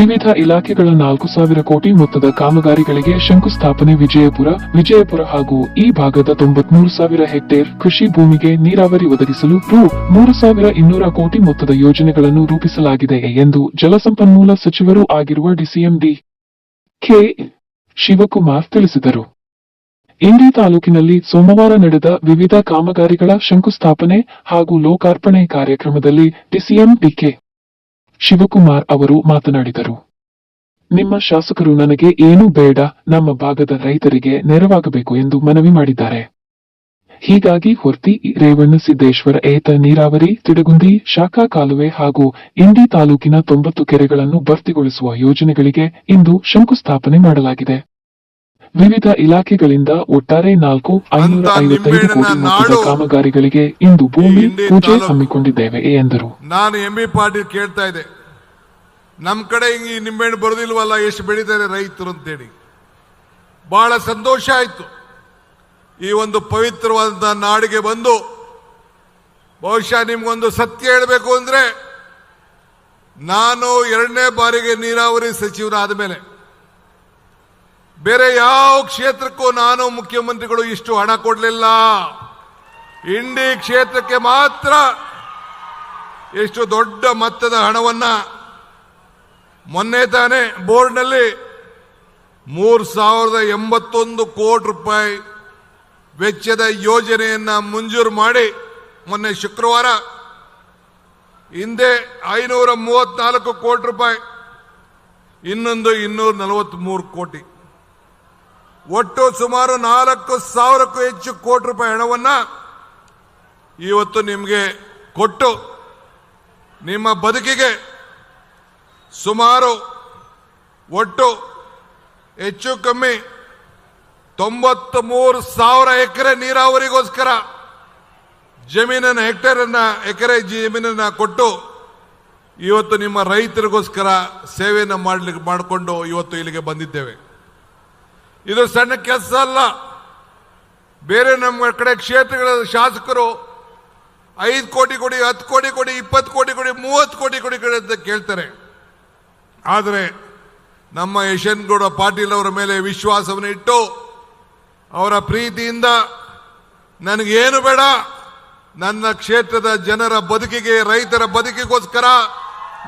ವಿವಿಧ ಇಲಾಖೆಗಳ ನಾಲ್ಕು ಸಾವಿರ ಕೋಟಿ ಮೊತ್ತದ ಕಾಮಗಾರಿಗಳಿಗೆ ಶಂಕುಸ್ಥಾಪನೆ ವಿಜಯಪುರ ವಿಜಯಪುರ ಹಾಗೂ ಈ ಭಾಗದ ತೊಂಬತ್ಮೂರು ಸಾವಿರ ಹೆಕ್ಟೇರ್ ಕೃಷಿ ಭೂಮಿಗೆ ನೀರಾವರಿ ಒದಗಿಸಲು ರು ಮೂರು ಸಾವಿರ ಇನ್ನೂರ ಕೋಟಿ ಮೊತ್ತದ ಯೋಜನೆಗಳನ್ನು ರೂಪಿಸಲಾಗಿದೆ ಎಂದು ಜಲಸಂಪನ್ಮೂಲ ಸಚಿವರೂ ಆಗಿರುವ ಡಿಸಿಎಂ ಡಿ ಕೆ ಶಿವಕುಮಾರ್ ತಿಳಿಸಿದರು. ಇಂಡಿ ತಾಲೂಕಿನಲ್ಲಿ ಸೋಮವಾರ ನಡೆದ ವಿವಿಧ ಕಾಮಗಾರಿಗಳ ಶಂಕುಸ್ಥಾಪನೆ ಹಾಗೂ ಲೋಕಾರ್ಪಣೆ ಕಾರ್ಯಕ್ರಮದಲ್ಲಿ ಡಿಸಿಎಂ ಡಿಕೆ ಶಿವಕುಮಾರ್ ಅವರು ಮಾತನಾಡಿದರು. ನಿಮ್ಮ ಶಾಸಕರು ನನಗೆ ಏನೂ ಬೇಡ, ನಮ್ಮ ಭಾಗದ ರೈತರಿಗೆ ನೆರವಾಗಬೇಕು ಎಂದು ಮನವಿ ಮಾಡಿದ್ದಾರೆ. ಹೀಗಾಗಿ ಹೊರ್ತಿ ರೇವಣ್ಣಸಿದ್ದೇಶ್ವರ ಏತ ನೀರಾವರಿ, ತಿಡಗುಂದಿ, ಶಾಖಾ ಕಾಲುವೆ ಹಾಗೂ ಇಂಡಿ ತಾಲೂಕಿನ ತೊಂಬತ್ತು ಕೆರೆಗಳನ್ನು ಭರ್ತಿಗೊಳಿಸುವ ಯೋಜನೆಗಳಿಗೆ ಇಂದು ಶಂಕುಸ್ಥಾಪನೆ ಮಾಡಲಾಗಿದೆ. ವಿವಿಧ ಇಲಾಖೆಗಳಿಂದ ಒಟ್ಟಾರೆ ನಾಲ್ಕು ಐನೂರ ಐವತ್ತೈದು ಕೋಟಿ ಮೊತ್ತದ ಕಾಮಗಾರಿಗಳಿಗೆ ಇಂದು ಭೂಮಿ ಪೂಜೆ. ಹಮ್ಮಿಕೊಂಡಿದ್ದೇವೆ ಎಂದರು. ನಾನು ಎಂ ಬಿ ಪಾಟೀಲ್ ಕೇಳ್ತಾ ಇದ್ದೆ. ನಮ್ಮ ಕಡೆ ಹಿಂಗೆ ಈ ನಿಂಬೆಹಣ್ಣು ಬರೋದಿಲ್ವಲ್ಲ ಎಷ್ಟು ಬೆಳೀತಾರೆ ರೈತರು ಅಂತೇಳಿ. ಬಹಳ ಸಂತೋಷ ಆಯಿತು. ಈ ಒಂದು ಪವಿತ್ರವಾದಂಥ ನಾಡಿಗೆ ಬಂದು ಬಹುಶಃ ನಿಮ್ಗೊಂದು ಸತ್ಯ ಹೇಳಬೇಕು ಅಂದ್ರೆ ನಾನು ಎರಡನೇ ಬಾರಿಗೆ ನೀರಾವರಿ ಸಚಿವರಾದ ಮೇಲೆ ಬೇರೆ ಯಾವ ಕ್ಷೇತ್ರಕ್ಕೂ ನಾನು ಮುಖ್ಯಮಂತ್ರಿಗಳು ಇಷ್ಟು ಹಣ ಕೊಡಲಿಲ್ಲ. ಇಂಡಿ ಕ್ಷೇತ್ರಕ್ಕೆ ಮಾತ್ರ ಎಷ್ಟು ದೊಡ್ಡ ಮೊತ್ತದ ಹಣವನ್ನ ಮೊನ್ನೆ ತಾನೇ ಬೋರ್ಡ್ನಲ್ಲಿ ಮೂರು ಸಾವಿರದ ಎಂಬತ್ತೊಂದು ಕೋಟಿ ರೂಪಾಯಿ ವೆಚ್ಚದ ಯೋಜನೆಯನ್ನ ಮಂಜೂರು ಮಾಡಿ ಮೊನ್ನೆ ಶುಕ್ರವಾರ ಹಿಂದೆ ಐನೂರ ಮೂವತ್ನಾಲ್ಕು ಕೋಟಿ ರೂಪಾಯಿ, ಇನ್ನೊಂದು ಇನ್ನೂರ ನಲವತ್ತ್ಮೂರು ಕೋಟಿ. ಒಟ್ಟು ಸುಮಾರು ನಾಲ್ಕು ಸಾವಿರಕ್ಕೂ ಹೆಚ್ಚು ಕೋಟಿ ರೂಪಾಯಿ ಹಣವನ್ನ ಇವತ್ತು ನಿಮಗೆ ಕೊಟ್ಟು ನಿಮ್ಮ ಬದುಕಿಗೆ ಸುಮಾರು ಒಟ್ಟು ಹೆಚ್ಚು ಕಮ್ಮಿ ತೊಂಬತ್ತ್ ಮೂರು ಸಾವಿರ ಎಕರೆ ನೀರಾವರಿಗೋಸ್ಕರ ಜಮೀನನ್ನ, ಹೆಕ್ಟೇರನ್ನ, ಎಕರೆ ಜಮೀನನ್ನ ಕೊಟ್ಟು ಇವತ್ತು ನಿಮ್ಮ ರೈತರಿಗೋಸ್ಕರ ಸೇವೆಯನ್ನು ಮಾಡ್ಲಿಕ್ಕೆ ಮಾಡಿಕೊಂಡು ಇವತ್ತು ಇಲ್ಲಿಗೆ ಬಂದಿದ್ದೇವೆ. ಇದು ಸಣ್ಣ ಕೆಲಸ ಅಲ್ಲ. ಬೇರೆ ನಮ್ಮ ಕಡೆ ಕ್ಷೇತ್ರಗಳ ಶಾಸಕರು ಐದು ಕೋಟಿ ಕೊಡಿ, ಹತ್ತು ಕೋಟಿ ಕೊಡಿ, ಇಪ್ಪತ್ತು ಕೋಟಿ ಕೊಡಿ, ಮೂವತ್ತು ಕೋಟಿ ಕೊಡಿ ಅಂತ ಕೇಳ್ತಾರೆ. ಆದರೆ ನಮ್ಮ ಯಶವಂತಗೌಡ ಪಾಟೀಲ್ ಅವರ ಮೇಲೆ ವಿಶ್ವಾಸವನ್ನು ಇಟ್ಟು ಅವರ ಪ್ರೀತಿಯಿಂದ ನನಗೇನು ಬೇಡ, ನನ್ನ ಕ್ಷೇತ್ರದ ಜನರ ಬದುಕಿಗೆ, ರೈತರ ಬದುಕಿಗೋಸ್ಕರ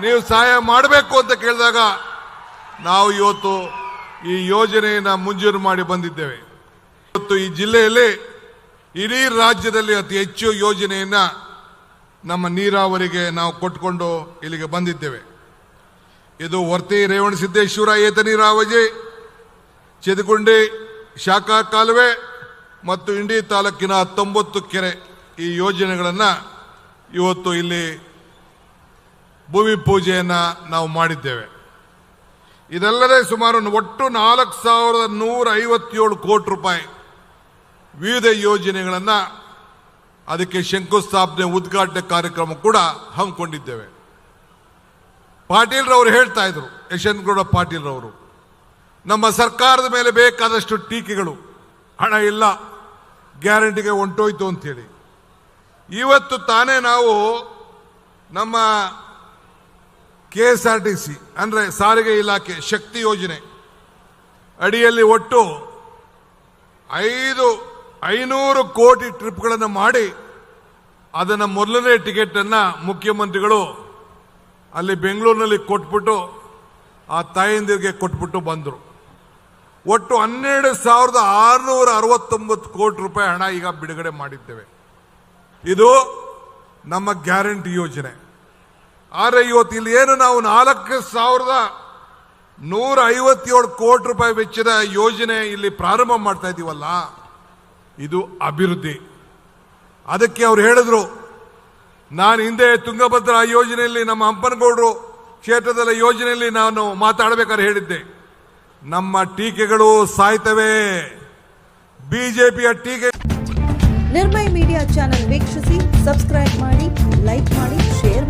ನೀವು ಸಹಾಯ ಮಾಡಬೇಕು ಅಂತ ಕೇಳಿದಾಗ ನಾವು ಇವತ್ತು ಈ ಯೋಜನೆಯನ್ನು ಮುಂಜೂರು ಮಾಡಿ ಬಂದಿದ್ದೇವೆ. ಇವತ್ತು ಈ ಜಿಲ್ಲೆಯಲ್ಲಿ ಇಡೀ ರಾಜ್ಯದಲ್ಲಿ ಅತಿ ಹೆಚ್ಚು ಯೋಜನೆಯನ್ನು ನಮ್ಮ ನೀರಾವರಿಗೆ ನಾವು ಕೊಟ್ಕೊಂಡು ಇಲ್ಲಿಗೆ ಬಂದಿದ್ದೇವೆ. ಇದು ವರ್ತಿ ರೇವಣಸಿದ್ದೇಶ್ವರ ಏತ ನೀರಾವರಿ ಚಿದಗುಂಡಿ ಶಾಖಾ ಕಾಲುವೆ ಮತ್ತು ಇಂಡಿ ತಾಲೂಕಿನ ಹತ್ತೊಂಬತ್ತು ಕೆರೆ ಈ ಯೋಜನೆಗಳನ್ನು ಇವತ್ತು ಇಲ್ಲಿ ಭೂಮಿ ಪೂಜೆಯನ್ನು ನಾವು ಮಾಡಿದ್ದೇವೆ. ಇದಲ್ಲದೆ ಸುಮಾರು ಒಟ್ಟು ನಾಲ್ಕು ಸಾವಿರದ ನೂರ ಐವತ್ತೇಳು ಕೋಟಿ ರೂಪಾಯಿ ವಿವಿಧ ಯೋಜನೆಗಳನ್ನು ಅದಕ್ಕೆ ಶಂಕುಸ್ಥಾಪನೆ ಉದ್ಘಾಟನೆ ಕಾರ್ಯಕ್ರಮ ಕೂಡ ಹಮ್ಮಿಕೊಂಡಿದ್ದೇವೆ. ಪಾಟೀಲ್ರವರು ಹೇಳ್ತಾ ಇದ್ರು, ಯಶವಂತಗೌಡ ಪಾಟೀಲ್ರವರು, ನಮ್ಮ ಸರ್ಕಾರದ ಮೇಲೆ ಬೇಕಾದಷ್ಟು ಟೀಕೆಗಳು, ಹಣ ಇಲ್ಲ, ಗ್ಯಾರಂಟಿಗೆ ಹೊಂಟೋಯ್ತು ಅಂತೇಳಿ ಇವತ್ತು ತಾನೇ ನಾವು ನಮ್ಮ K S R T C ಅಂದರೆ ಸಾರಿಗೆ ಇಲಾಖೆ ಶಕ್ತಿ ಯೋಜನೆ, ಅಡಿಯಲ್ಲಿ ಒಟ್ಟು ಐದು, ಐನೂರು ಕೋಟಿ ಟ್ರಿಪ್ಗಳನ್ನು ಮಾಡಿ ಅದನ್ನು ಮೊದಲನೇ ಟಿಕೆಟನ್ನು ಮುಖ್ಯಮಂತ್ರಿಗಳು ಅಲ್ಲಿ ಬೆಂಗಳೂರಿನಲ್ಲಿ ಕೊಟ್ಬಿಟ್ಟು ಆ ತಾಯಂದಿರಿಗೆ ಕೊಟ್ಬಿಟ್ಟು ಬಂದರು. ಒಟ್ಟು ಹನ್ನೆರಡು ಸಾವಿರದ ಆರುನೂರ ಅರವತ್ತೊಂಬತ್ತು ಕೋಟಿ ರೂಪಾಯಿ ಹಣ ಈಗ ಬಿಡುಗಡೆ ಮಾಡಿದ್ದೇವೆ. ಇದು ನಮ್ಮ ಗ್ಯಾರಂಟಿ ಯೋಜನೆ. ಆದರೆ ಇವತ್ತು ಇಲ್ಲಿ ಏನು ನಾವು ನಾಲ್ಕು ಸಾವಿರದ ನೂರ ಐವತ್ತೇಳು ಕೋಟಿ ರೂಪಾಯಿ ವೆಚ್ಚದ ಯೋಜನೆ ಇಲ್ಲಿ ಪ್ರಾರಂಭ ಮಾಡ್ತಾ ಇದ್ದೀವಲ್ಲ ಇದು ಅಭಿವೃದ್ಧಿ. ಅದಕ್ಕೆ ಅವ್ರು ಹೇಳಿದ್ರು, ನಾನು ಹಿಂದೆ ತುಂಗಭದ್ರಾ ಯೋಜನೆಯಲ್ಲಿ ನಮ್ಮ ಹಂಪನಗೌಡರು ಕ್ಷೇತ್ರದ ಯೋಜನೆಯಲ್ಲಿ ನಾನು ಮಾತಾಡಬೇಕಾದ್ರೆ ಹೇಳಿದ್ದೆ, ನಮ್ಮ ಟೀಕೆಗಳು ಸಾಯ್ತವೆ. ಬಿಜೆಪಿಯ ಟೀಕೆ ನಿರ್ಮಯ ಮೀಡಿಯಾ ಚಾನೆಲ್ ವೀಕ್ಷಿಸಿ, ಸಬ್ಸ್ಕ್ರೈಬ್ ಮಾಡಿ, ಲೈಕ್ ಮಾಡಿ, ಶೇರ್